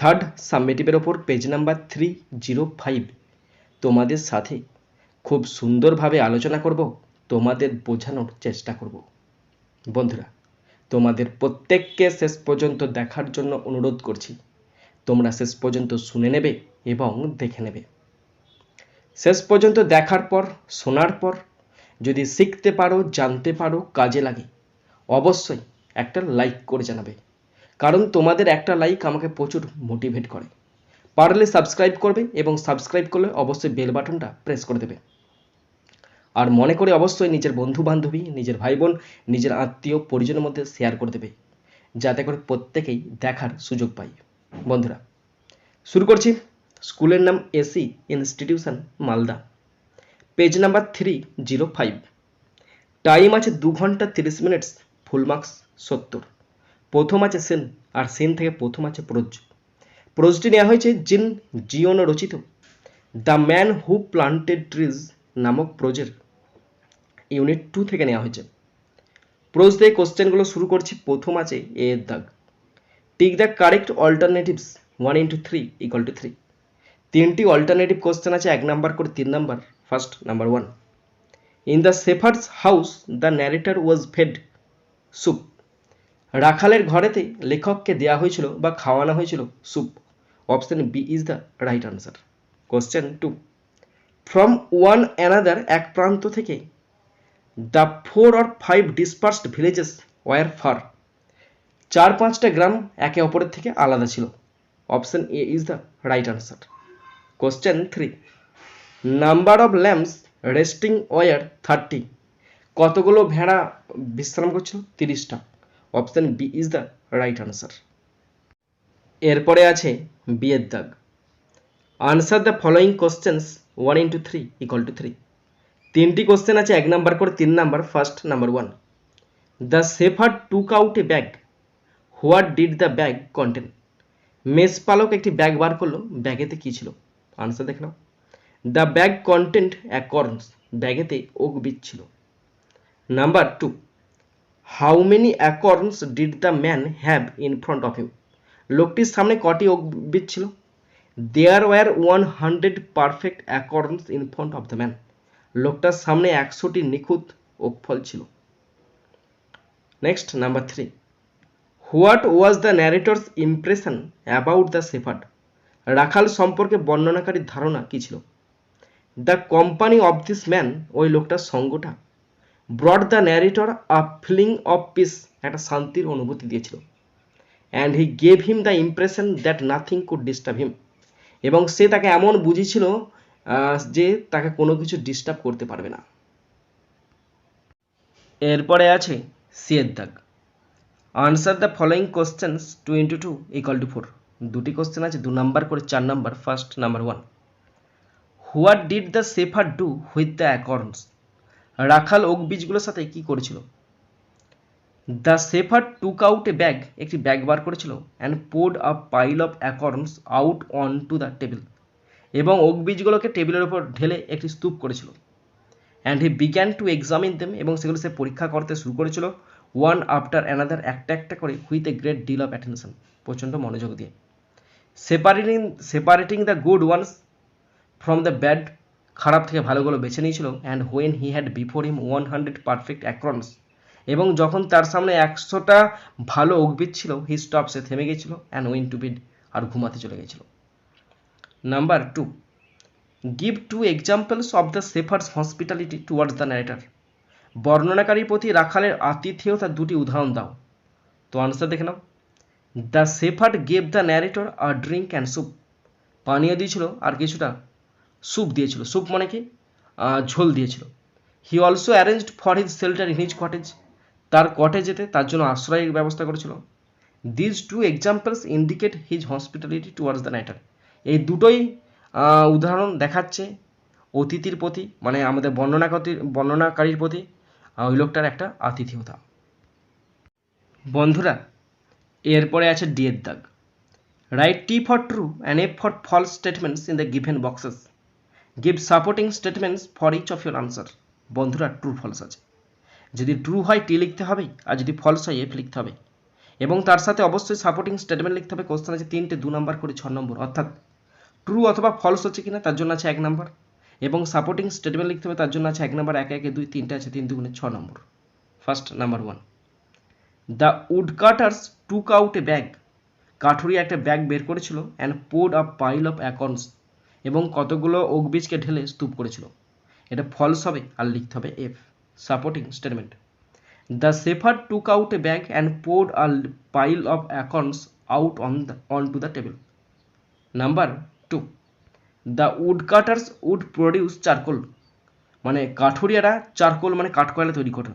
Third সাবমিটিভের ওপর page number three zero five. তোমাদের সাথে খুব সুন্দরভাবে আলোচনা করব, তোমাদের বোঝানোর চেষ্টা করব। বন্ধুরা, তোমাদের প্রত্যেককে শেষ পর্যন্ত দেখার জন্য অনুরোধ করছি। তোমরা শেষ পর্যন্ত শুনে নেবে এবং দেখে নেবে। শেষ পর্যন্ত দেখার পর, শোনার পর, যদি শিখতে পারো, জানতে পারো, কাজে লাগে, অবশ্যই একটা লাইক করে জানাবে। কারণ তোমাদের একটা লাইক আমাকে প্রচুর মোটিভেট করে। পারলে সাবস্ক্রাইব করবে এবং সাবস্ক্রাইব করলে অবশ্যই বেল বাটনটা প্রেস করে দেবে। আর মনে করে অবশ্যই নিজের বন্ধু বান্ধবী নিজের ভাই বোন নিজের আত্মীয়, পরিজনের মধ্যে শেয়ার করে দেবে, যাতে করে প্রত্যেকেই দেখার সুযোগ পাই বন্ধুরা, শুরু করছি। স্কুলের নাম AC institution Malda. Page number three zero five time আছে দু ঘণ্টা তিরিশ মিনিটস ফুল মার্কস সত্তর। প্রথম আছে সেন, আর সেন থেকে প্রথম আছে প্রোজ। প্রোজটি নেওয়া হয়েছে জিন জিওন রচিত, the man who planted trees নামক প্রোজের। ইউনিট টু থেকে নেওয়া হয়েছে। প্রোজ দিয়ে কোশ্চেনগুলো শুরু করছি, প্রথম আছে এ এর দাগ tick the correct alternatives, one into three equal to three. তিনটি অল্টারনেটিভ কোশ্চেন আছে, এক নাম্বার করে তিন number, first number one. In the shepherd's house the narrator was fed, soup. রাখালের ঘরেতে লেখককে দেওয়া হয়েছিল বা খাওয়ানো হয়েছিল soup option B is the right answer question two from one another এক প্রান্ত থেকে the four or five dispersed villages were far চার পাঁচটা গ্রাম একে অপরের থেকে আলাদা ছিল। Option A is the right answer question three number of lambs resting were thirty কতগুলো ভেড়া বিশ্রাম করছিল? তিরিশটা। Option B is the right answer. এরপরে আছে বিয়ের দাগ। Answer the following questions one into three equal to three. তিনটি কোশ্চেন আছে, এক নাম্বার করে তিন number, first number one. The shepherd took out a bag. What did the bag contain? মেষ পালক একটি ব্যাগ বার করল, ব্যাগেতে কী ছিল? আনসার দেখে নাও। দ্য ব্যাগ কন্টেন্ট অ্যাকর্নস, ব্যাগেতে ওক বীজ ছিল। Number two. How many acorns did the man have in front of him লোকটির সামনে কটি বীজ ছিল? There were one hundred perfect acorns in front of the man লোকটার সামনে একশোটি নিখুঁত ফল ছিল। Next number three what was the narrator's impression about the shepherd রাখাল সম্পর্কে বর্ণনাকারীর ধারণা কী ছিল? The company of this man ওই লোকটার সঙ্গটা। Brought the narrator a feeling of peace একটা শান্তির অনুভূতি দিয়েছিল। And he gave him the impression that nothing could disturb him এবং সে তাকে এমন বুঝিয়েছিল যে তাকে কোনো কিছু ডিস্টার্ব করতে পারবে না। এরপরে আছে সিয়ের দাগ answer the following questions two into two equal to four দুটি কোশ্চেন আছে, দু নাম্বার করে চার number first number one what did the shepherd do with the acorns Rakhal oak বীজগুলোর সাথে কি করেছিল? The shepherd took out a bag একটি ব্যাগ বার করেছিল and poured a pile of acorns out on to the table এবং oak বীজগুলোকে টেবিলের উপর ঢেলে একটি স্তূপ করেছিল। And he began to examine them এবং সেগুলো সে পরীক্ষা করতে শুরু করেছিল ওয়ান আফটার অ্যানাদার একটা একটা করে with a great deal of attention প্রচণ্ড মনোযোগ দিয়ে। Separating separating the good ones from the bad খারাপ থেকে ভালোগুলো বেছে নিয়েছিল। And when he had before him one hundred perfect acorns এবং যখন তার সামনে একশোটা ভালো অগ্বিদ ছিল হি স্টপ সে থেমে গেছিল অ্যান্ড উইন টু বিড আর ঘুমাতে চলে গেছিল number two give two examples of the shepherd's hospitality towards the narrator বর্ণনাকারীর প্রতি রাখালের আতিথেয়তার দুটি উদাহরণ দাও। তো আনসার দেখে নাও। The shepherd gave the narrator a drink and soup পানীয় দিয়েছিল আর কিছুটা। স্যুপ দিয়েছিল। স্যুপ মানে কি? ঝোল দিয়েছিল। He also arranged for his shelter in his cottage তার কটেজেতে তার জন্য আশ্রয়ের ব্যবস্থা করেছিল। These two examples indicate his hospitality towards the narrator এই দুটোই উদাহরণ দেখাচ্ছে অতিথির প্রতি মানে আমাদের বর্ণনাকারীর বর্ণনাকারীর প্রতি ওই লোকটার একটা আতিথেয়তা। বন্ধুরা, এরপরে আছে ডি দাগ write T for true and F for false statements in the given boxes give supporting statements for each of your answer বন্ধুরা ট্রু ফলস আছে। যদি ট্রু হয় টি লিখতে হবে, আর যদি ফলস হয় এফ লিখতে হবে। এবং তার সাথে অবশ্যই সাপোর্টিং স্টেটমেন্ট লিখতে হবে কোশ্চেন আছে তিনটে, দু নম্বর করে ছ নম্বর অর্থাৎ ট্রু অথবা ফলস হচ্ছে কিনা, তার জন্য আছে এক নম্বর এবং সাপোর্টিং স্টেটমেন্ট লিখতে হবে, তার জন্য আছে এক নম্বর এক একে দুই, তিনটে আছে তিন দুগুণে ছ নম্বর first number one the wood cutters took out a bag কাঠুরি একটা ব্যাগ বের করেছিল and put a pile of acorns এবং কতগুলো ওক বীজকে ঢেলে স্তূপ করেছিল। এটা ফলস হবে আর লিখতে হবে F supporting statement the shepherd took out a bag and poured a pile of accounts out on the on to the table number two the woodcutters would produce charcoal মানে কাঠুরিয়ারা চারকোল মানে কাঠকয়লা তৈরি করে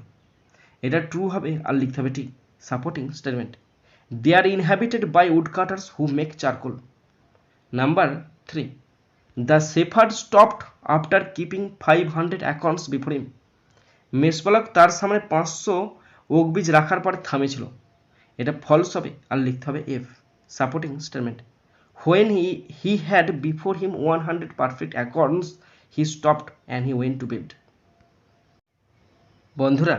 এটা ট্রু হবে আর লিখতে হবে ঠিক। Supporting statement they are inhabited by woodcutters who make charcoal number three the shepherd stopped after keeping five hundred accounts before him মেষপালক তার সামনে পাঁচশো ওক বীজ রাখার পরে থামেছিল। এটা ফলস হবে আর লিখতে হবে F supporting statement when he he had before him one hundred perfect accounts he stopped and he went to bed বন্ধুরা,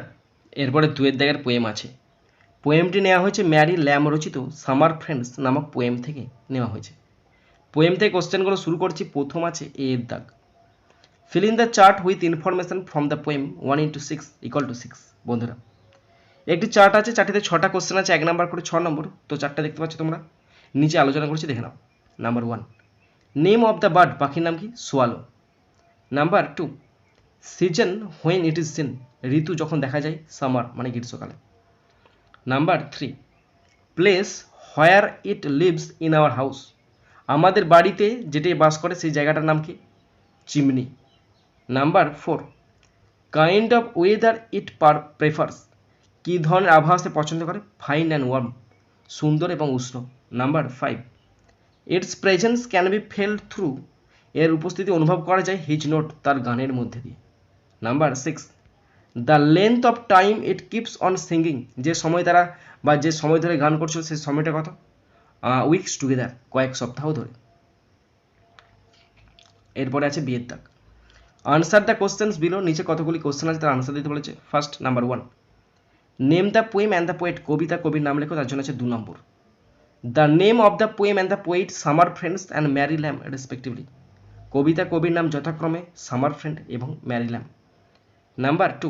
এরপরে দুয়ের দাগের পোয়েম আছে। পোয়েমটি নেওয়া হয়েছে ম্যারি ল্যাম রচিত সামার ফ্রেন্ডস নামক পোয়েম থেকে নেওয়া হয়েছে। পোয়েম থেকে কোশ্চেনগুলো শুরু করছি, প্রথম আছে এ এর দাগ। Fill in the chart with information from the poem one into six equal to six বন্ধুরা। একটি চার্ট আছে, চারটিতে ছটা কোশ্চেন আছে, এক নাম্বার করে ছ নম্বর তো চারটা দেখতে পাচ্ছ তোমরা? নিচে আলোচনা করছি, দেখে নাও। Number one name of the bird পাখির নাম কি? Swallow number two season when it is seen ঋতু যখন দেখা যায় সামার মানে গ্রীষ্মকালে। Number three place where it lives in our house আমাদের বাড়িতে যেটি বাস করে সেই জায়গাটার নাম কি? Chimney. Number four kind of weather it per prefers কী ধরনের আবহাওয়া সে পছন্দ করে? ফাইন অ্যান্ড ওয়ার্ম সুন্দর এবং উষ্ণ। Number five its presence can be felt through এর উপস্থিতি অনুভব করা যায় হিজ নোট তার গানের মধ্যে দিয়ে। Number six the length of time it keeps on singing যে সময় তারা বা যে সময় ধরে গান করছিল সেই সময়টা কত? উইকস টুগেদার কয়েক সপ্তাহ ধরে। এরপরে আছে বিয়ের দাগ আনসার দ্য কোশ্চেন্স বিলো নিচে কতগুলি কোশ্চেন আছে তার আনসার দিতে বলেছে। First number one name the poem and the poet কবিতা, কবির নাম লেখো, তার জন্য আছে দু number. The name of the poem and the poet summer friends and Mary Lamb respectively কবিতা, কবির নাম যথাক্রমে সামার ফ্রেন্ড এবং Mary Lamb number two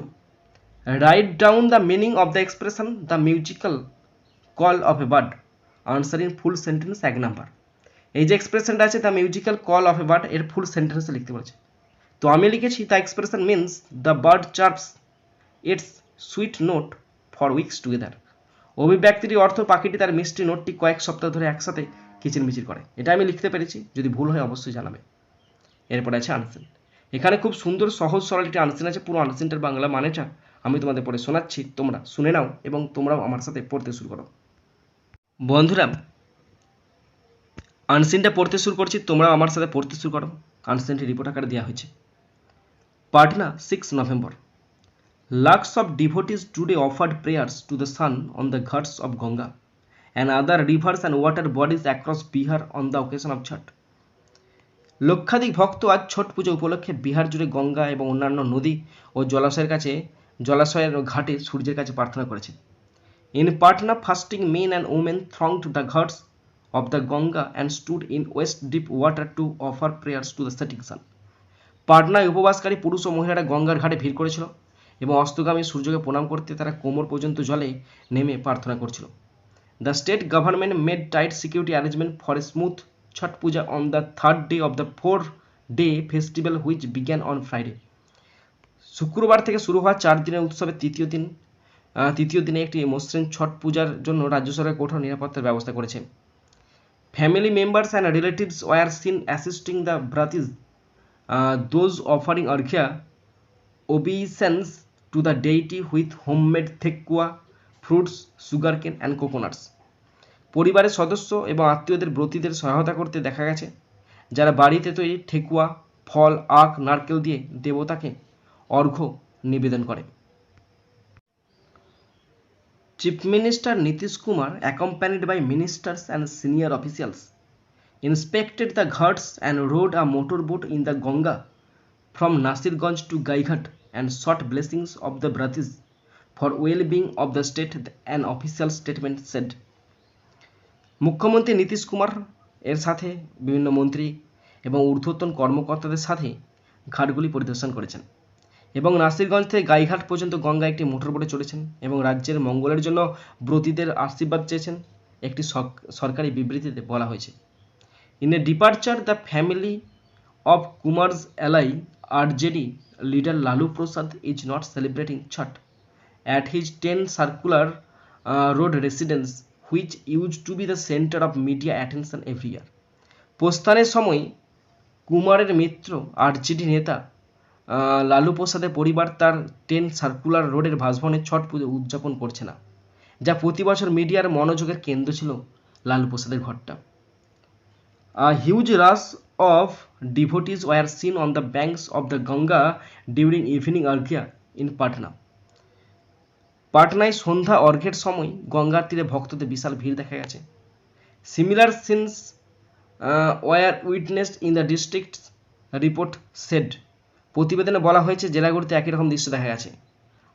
write down the meaning of the expression the musical call of a bird answer in full sentence এক number এই যে এক্সপ্রেশনটা আছে the musical call of a bird এর ফুল সেন্টেন্সে লিখতে বলেছে। তো আমি লিখেছি the expression means the bird chirps its sweet note for weeks together অভিব্যক্তিটি অর্থ পাখিটি তার মিষ্টি নোটটি কয়েক সপ্তাহ ধরে একসাথে কিচিরমিচির করে। এটা আমি লিখতে পেরেছি, যদি ভুল হয় অবশ্যই জানাবে। এরপরে আছে আনসিন এখানে খুব সুন্দর, সহজ, সরল একটি আনসিন আছে, পুরো আনসিনটার বাংলা মানেটা আমি তোমাদের পড়ে শোনাচ্ছি। তোমরা শুনে নাও এবং তোমরাও আমার সাথে পড়তে শুরু করো। বন্ধুরা আনসিনটা পড়তে শুরু করছি তোমরা আমার সাথে পড়তে শুরু করো। আনসিনটি রিপোর্ট আকারে দেওয়া হয়েছে। Patna six November Lakhs of devotees today offered prayers to the sun on the ghats of Ganga and other rivers and water bodies across Bihar on the occasion of Chhath লক্ষাধিক ভক্ত আজ ছট পুজো উপলক্ষে বিহার জুড়ে গঙ্গা এবং অন্যান্য নদী ও জলাশয়ের কাছে, জলাশয়ের ঘাটে সূর্যের কাছে প্রার্থনা করেছে Patna fasting men and women throng to the ghats of the Ganga and stood in waist deep water to offer prayers to the setting sun পাটনায় উপবাসকারী পুরুষ ও মহিলারা গঙ্গার ঘাটে ভিড় করেছিল এবং অস্তগামী সূর্যকে প্রণাম করতে তারা কোমর পর্যন্ত জলে নেমে প্রার্থনা করছিল। The state government made tight security arrangement for a smooth Chhath puja on the third day of the four day festival which began on Friday শুক্রবার থেকে শুরু হওয়া চার দিনের উৎসবের তৃতীয় দিন তৃতীয় দিনে একটি মসৃণ ছট পূজার জন্য রাজ্য সরকার কঠোর নিরাপত্তার ব্যবস্থা করেছে। Family members and relatives were seen assisting the vratis those offering arghya obeisance to the deity with homemade thekua, fruits, sugarcane and coconuts পরিবারের সদস্য এবং আত্মীয়দের ব্রতীদের সহায়তা করতে দেখা গেছে যারা বাড়িতে তৈরি ঠেকুয়া ফল আখ নারকেল দিয়ে দেবতাকে অর্ঘ্য নিবেদন করে। Chief minister Nitish Kumar accompanied by ministers and senior officials inspected the ghats and rode a motor boat in the Ganga from Nasirganj to Gaighat and sought blessings of the vratis for well being of the state and official statement said মুখ্যমন্ত্রী নীতিশ কুমার এর সাথে বিভিন্ন মন্ত্রী এবং ঊর্ধ্বতন কর্মকর্তাদের সাথে ঘাটগুলি পরিদর্শন করেছেন। এবং নাসিরগঞ্জ থেকে গাইঘাট পর্যন্ত গঙ্গা একটি মোটরবোটে চড়েছেন এবং রাজ্যের মঙ্গলের জন্য ব্রতীদের আশীর্বাদ চেয়েছেন একটি সরকারি বিবৃতিতে বলা হয়েছে। In a departure the family of Kumar's ally RJD leader Lalu Prasad is not celebrating Chhath at his 10 circular uh, road residence used to be the centre of media attention every year. প্রস্থানের সময় কুমারের মিত্র RJD নেতা লালু প্রসাদের পরিবার তার ten circular রোডের বাসভবনে ছট পুজো উদযাপন করছে না, যা প্রতি বছর মিডিয়ার মনোযোগের কেন্দ্র ছিল লালু প্রসাদের ঘরটা। Huge rush of devotees were seen on the banks of the Ganga during evening arghya in Patna. পাটনায় সন্ধ্যা অর্ঘের সময় গঙ্গার তীরে ভক্তদের বিশাল ভিড় দেখা গেছে। Similar scenes were witnessed in the district report said প্রতিবেদনে বলা হয়েছে, জেলাগুলিতে একই রকম দৃশ্য দেখা গেছে।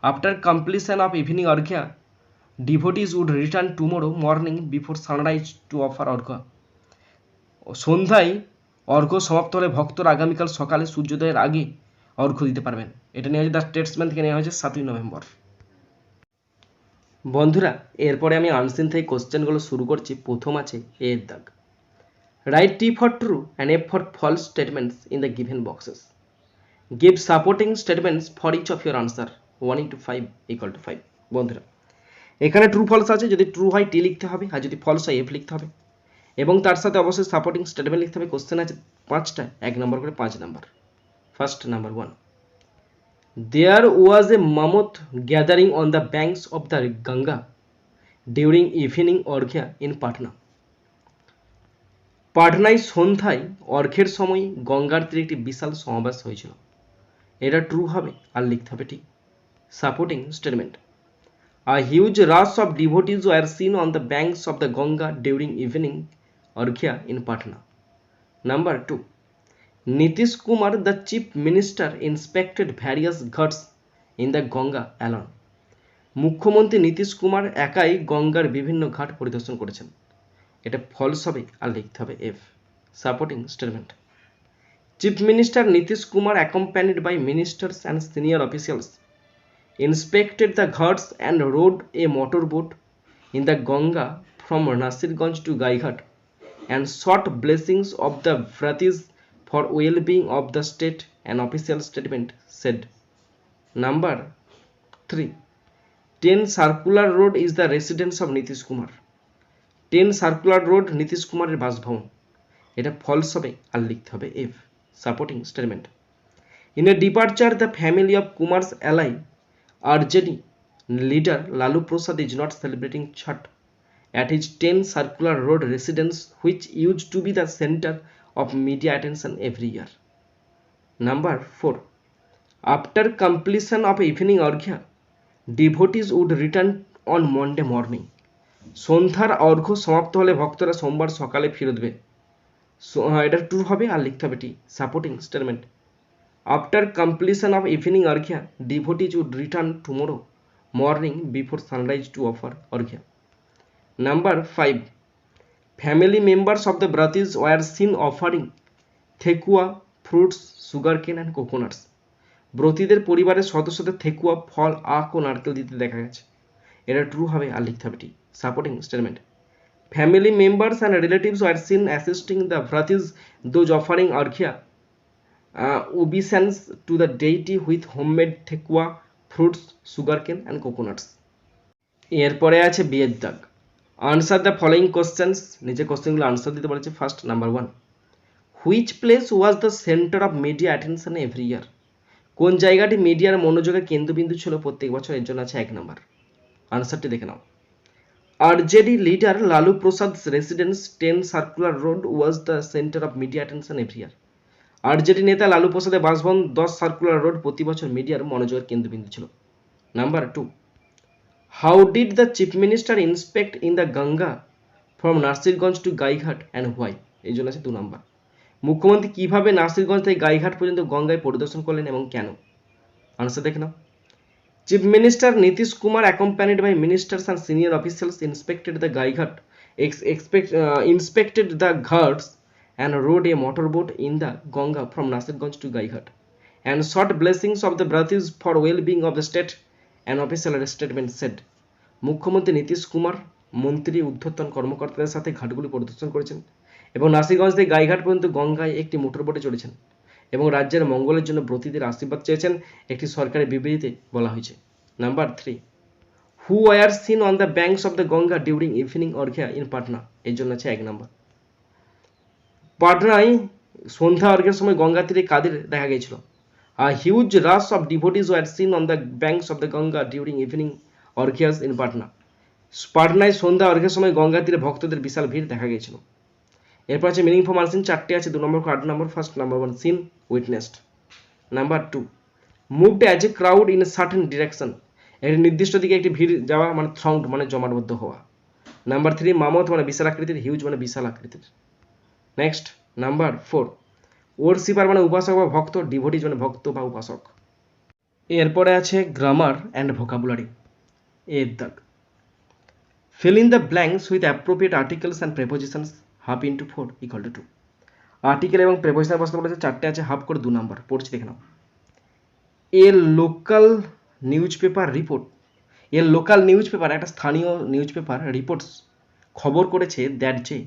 After completion of evening arghya devotees would return tomorrow morning before sunrise to offer arghya সন্ধ্যায় অর্ঘ্য সমাপ্ত হলে ভক্তরা আগামীকাল সকালে সূর্যোদয়ের আগে অর্ঘ্য দিতে পারবেন। এটা নেওয়া হয়েছে দ্য স্টেটসম্যান থেকে নেওয়া হয়েছে সাতই নভেম্বর। বন্ধুরা, এরপরে আমি আনসিন থেকে কোশ্চেনগুলো শুরু করছি। প্রথম আছে, এর দাগ। Right T for true and F for false statements in the given boxes give supporting statements for each of your answer one into five equal to five বন্ধুরা, এখানে ট্রু ফলস আছে, যদি ট্রু হয় টি লিখতে হবে, আর যদি ফলস হয় F লিখতে হবে। এবং তার সাথে অবশ্যই সাপোর্টিং স্টেটমেন্ট লিখতে হবে। কোশ্চেন আছে পাঁচটা, এক নম্বর করে পাঁচ number. First number one There was a mammoth gathering on the banks of the Ganga during evening orghya in Patna. পাটনায় সন্ধ্যায় অর্ঘের সময় গঙ্গার তীরে একটি বিশাল সমাবেশ হয়েছিল। এটা ট্রু হবে আর লিখতে হবে ঠিক। Supporting statement a huge rush of devotees were seen on the banks of the Ganga during evening arghya in Patna number two Nitish Kumar the chief minister inspected various ghats in the Ganga alone. মুখ্যমন্ত্রী নীতিশ কুমার একাই গঙ্গার বিভিন্ন ঘাট পরিদর্শন করেছেন এটা false হবে আর লিখতে হবে F supporting statement chief minister Nitish Kumar accompanied by ministers and senior officials inspected the ghats and rode a motor boat in the Ganga from Nasirganj to Gaighat and sought blessings of the vratis for well being of the state and official statement said number three ten circular road is the residence of Nitish Kumar ten circular road Nitish কুমারের বাসভবন। এটা false হবে আর লিখতে হবে F supporting statement in a departure the family of Kumar's ally RJD leader Lalu Prasad is not celebrating Chhath at his 10 circular road residence which used to be the center of media attention every year. Number 4. After completion of evening orghya, devotees would return on Monday morning. সন্ধ্যার অর্ঘ্য সমাপ্ত হলে ভক্তরা সোমবার সকালে ফিরে দেবে So- আহ, এটা ট্রু হবে আর লিখতে হবে T supporting statement after completion of evening arghya devotees would return tomorrow morning before sunrise to offer arghya Number 5. Family members of the Bratis were seen offering thekua fruits sugarcane and coconuts ব্রতীদের পরিবারের সদস্যদের থেকুয়া ফল, আখ ও নারকেল দিতে দেখা গেছে। এটা true হবে আর লিখতে হবে ঠিক supporting statement family members and relatives were seen assisting the vratis those offering arghya obeisance to the deity with homemade thekua fruits sugarcane and coconuts এরপরে আছে বিয়ের দাগ। আনসার দ্য ফলোয়িং কোশ্চেন্স নিচে কোশ্চেনগুলো আনসার দিতে বলেছে first number one which place was the centre of media attention every year কোন জায়গাটি মিডিয়ার মনোযোগের কেন্দ্রবিন্দু ছিল প্রত্যেক বছর? এর জন্য আছে এক নাম্বার আনসারটি দেখে নাও। RJD leader Lalu Prasad's residence 10 Circular Road was the center of media attention every year. RJD নেতা লালু প্রসাদের বাসভবন, দশ সার্কুলার রোড প্রতি বছর মিডিয়ার মনোযোগের কেন্দ্রবিন্দু ছিল। Number two how did the chief minister inspect in the Ganga from Nasirganj to Gaighat and why এই জন্য আছে দু নাম্বার মুখ্যমন্ত্রী কীভাবে নার্সিরগঞ্জ থেকে গাইঘাট পর্যন্ত গঙ্গায় পরিদর্শন করলেন এবং কেন? আনসার দেখে নাও। Chief minister Nitish Kumar accompanied by ministers and senior officials inspected the Gaighat inspected the ghats and rode a motor boat in the Ganga from Nasirganj to Gaighat and sought blessings of the vratis for well being of the state and official statement said মুখ্যমন্ত্রী নীতিশ কুমার মন্ত্রী উদ্ধর্তন কর্মকর্তাদের সাথে ঘাটগুলি পরিদর্শন করেছেন এবং নাসিরগঞ্জ থেকে গাইঘাট পর্যন্ত গঙ্গায় একটি মোটর বোটে চড়েছেন। এবং রাজ্যের মঙ্গলের জন্য ব্রতীদের আশীর্বাদ চেয়েছেন একটি সরকারি বিবৃতিতে বলা হয়েছে। Number three who were seen on the banks of the Ganga during evening arghya in Patna এর জন্য আছে এক নাম্বার পাটনায় সন্ধ্যা অর্ঘ্যের সময় গঙ্গা তীরে কাদের দেখা গিয়েছিল? আর huge rush of devotees were seen on the banks of the Ganga during evening arghyas in Patna পাটনায় সন্ধ্যা অর্ঘের সময় গঙ্গা তীরে ভক্তদের বিশাল ভিড় দেখা গিয়েছিল। এরপর আছে মিনিং ফর্ম আনসিন চারটে আছে, দু নম্বর, আট নম্বর first number one seen witnessed number two moved as a crowd in a certain direction একটি নির্দিষ্ট দিকে একটি ভিড় যাওয়া মানে থ্রংড মানে জমাটবদ্ধ হওয়া। নাম্বার থ্রি মামত মানে বিশাল আকৃতির হিউজ মানে বিশাল আকৃতির। নেক্সট নাম্বার ফোর ওরসিপার মানে উপাসক বা ভক্ত ডিভোটিজ মানে ভক্ত বা উপাসক। এরপরে আছে গ্রামার অ্যান্ড ভোকাবুলারি এর দাগ। Fill in the blanks with appropriate articles and prepositions half into 4 equal to 2 article এবং প্রেপোজিশনাল প্রশ্ন বলেছে চারটে আছে, হাফ করে দু নাম্বার। পড়ছি, দেখে নাও। A local newspaper report, a local newspaper একটা স্থানীয় নিউজ পেপার রিপোর্টস খবর করেছে দ্যাট যে,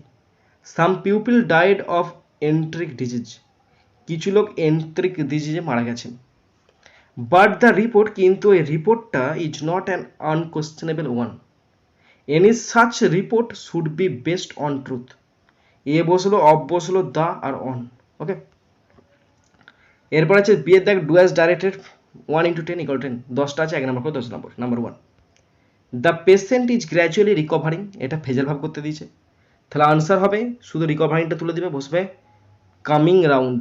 some pupil died of enteric disease. কিছু লোক এন্ট্রিক ডিজিজে মারা গেছেন। বাট দ্য রিপোর্ট, কিন্তু এই রিপোর্টটা is not an unquestionable one. Any such report should be based on truth. বসল অফ বসল, দা আর অন ওকে এরপর আছে বিয়ের দেখ, do as directed one into ten equal ten, দশটা আছে, এক নম্বর করে দশ নম্বর number one the patient is gradually recovering এটা ফেজাল ভাব করতে দিয়েছে। তাহলে আনসার হবে, শুধু রিকভারিংটা তুলে দিবে, বসবে coming round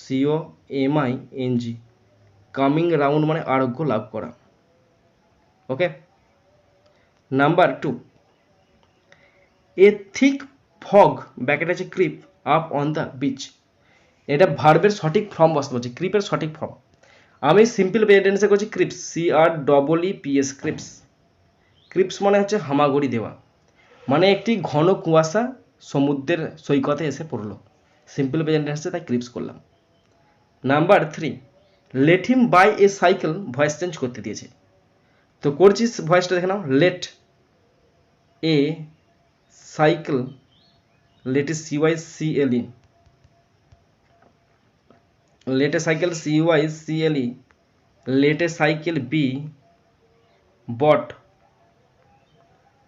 C O M I N G coming round মানে আরোগ্য লাভ করা okay number two a thick fog, bracket আছে creep up on the beach এটা ভার্বের সঠিক ফর্ম বসতে বলছে, ক্রিপের সঠিক ফর্ম আমি সিম্পল প্রেজেন্টেন্সে করছি creeps C R double E P S creeps. Creeps মানে হচ্ছে হামাগুড়ি দেওয়া। মানে একটি ঘন কুয়াশা সমুদ্রের সৈকতে এসে পড়ল। সিম্পল প্রেজেন্টেন্সে তাই ক্রিপস করলাম। Number three let him buy a cycle voice change করতে দিয়েছে। তো করছিস ভয়েসটা দেখে নাও let a cycle let a C Y C L E let cycle C Y C L E let cycle be bought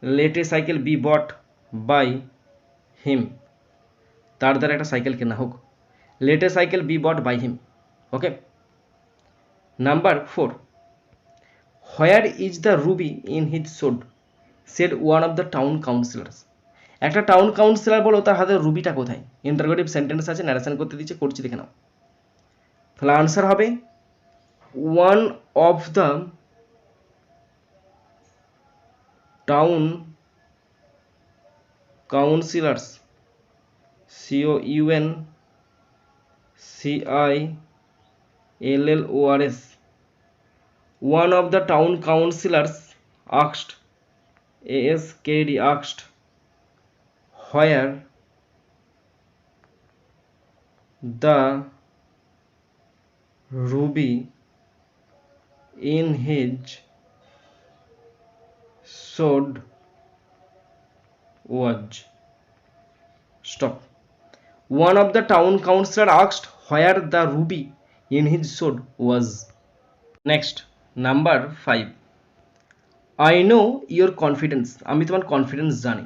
let cycle be bought by him তার দ্বারা একটা cycle কেনা হোক। Let cycle be bought by him okay number four where is the ruby in his sword said one of the town councillors একটা town councillor বলো, তার হাতে রুবিটা কোথায়? ইন্টারগেটিভ সেন্টেন্স আছে ন্যারেশন করতে দিচ্ছে, করছি, দেখে নাও। তাহলে আনসার হবে one of the town councillors C O U N C I L L O R S one of the town councillors asked ASKD asked where the ruby in his sword was stop one of the town councillor asked where the ruby in his sword was next number five I know your confidence আমি তোমার confidence জানি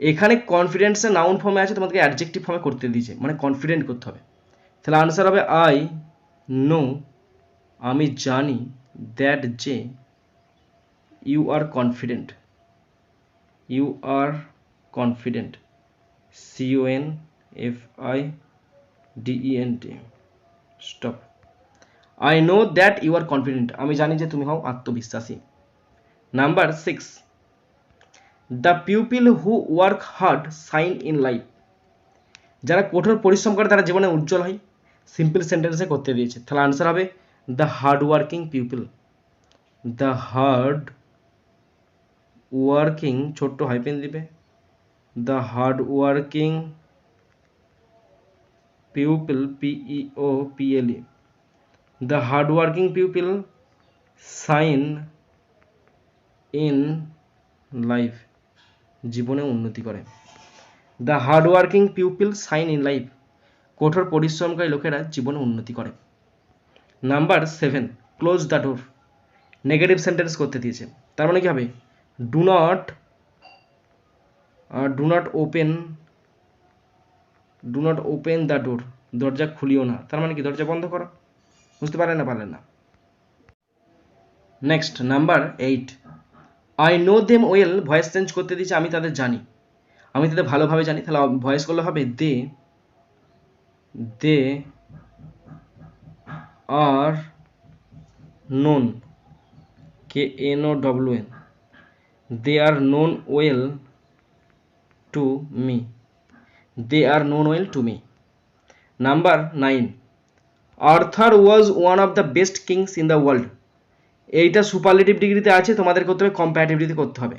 এখানে কনফিডেন্সের noun ফর্মে আছে তোমাকে adjective ফর্মে করতে দিয়েছে। মানে কনফিডেন্ট করতে হবে। তাহলে আনসার হবে আই নো আমি জানি দ্যাট যে you are confident you are confident C O N F I D E N T stop I know that you are confident আমি জানি যে তুমি হও আত্মবিশ্বাসী। Number six the pupil who work hard shine in life. যারা কঠোর পরিশ্রম করে তারা জীবনে উজ্জ্বল হয়। সিম্পল সেন্টেন্সে করতে দিয়েছে। তাহলে আনসার হবে the hard working pupil. The hard working ছোট্ট হাইপেন দিবে। The hard working pupil P E O P L E the hard working pupil shine in life. জীবনে উন্নতি করে। The hard working pupil shine in life কঠোর পরিশ্রমকারী লোকেরা জীবনে উন্নতি করে। Number seven close the door negative sentence করতে দিয়েছে। তার মানে কি হবে? Do not do not open do not open the door দরজা খুলিও না। তার মানে কি? দরজা বন্ধ করো। বুঝতে পারেন না পারলেন না। Next number eight I know them well voice change করতে দিয়েছে, আমি তাদের জানি। আমি তাদের ভালোভাবে জানি, তাহলে ভয়েস করলে হবে they they are known K N O W N they are known well to me they are known well to me number nine Arthur was one of the best kings in the world এইটা superlative ডিগ্রিতে আছে, তোমাদের করতে হবে কম্প্যারেটিভলিতে করতে হবে।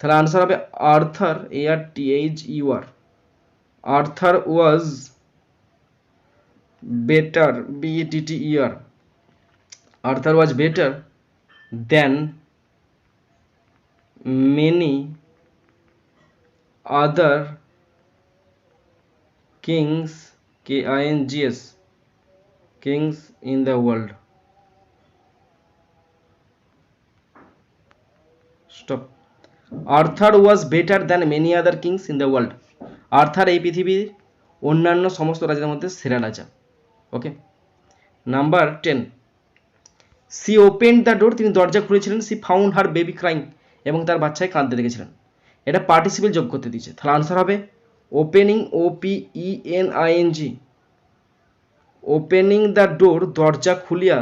তাহলে answer হবে Arthur A R T H U R Arthur was better B T T E R Arthur was better than many other kings K I N G S kings in the world stop. Arthur was better than many other kings in the world. Arthur এই পৃথিবীর অন্যান্য সমস্ত রাজাদের মধ্যে সেরা রাজা। Okay? Number ten. She open the door, তিনি দরজা খুলেছিলেন, she found her baby crying, এবং তার বাচ্চায় কাঁদতে দেখেছিলেন। এটা পার্টিসিপেল যোগ করতে দিয়েছে। তাহলে আনসার হবে opening O P N I N G opening the door, দরজা খুলিয়া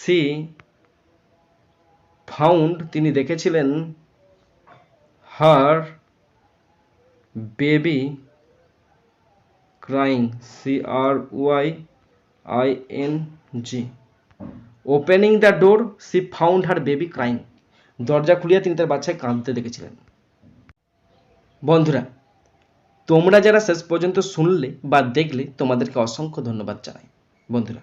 সি ফাউন্ড তিনি দেখেছিলেন her baby crying C R Y I N G opening the door she found her baby crying দরজা খুলিয়া তিনি তার বাচ্চায় কাঁদতে দেখেছিলেন। বন্ধুরা, তোমরা যারা শেষ পর্যন্ত শুনলে বা দেখলে, তোমাদেরকে অসংখ্য ধন্যবাদ জানাই। বন্ধুরা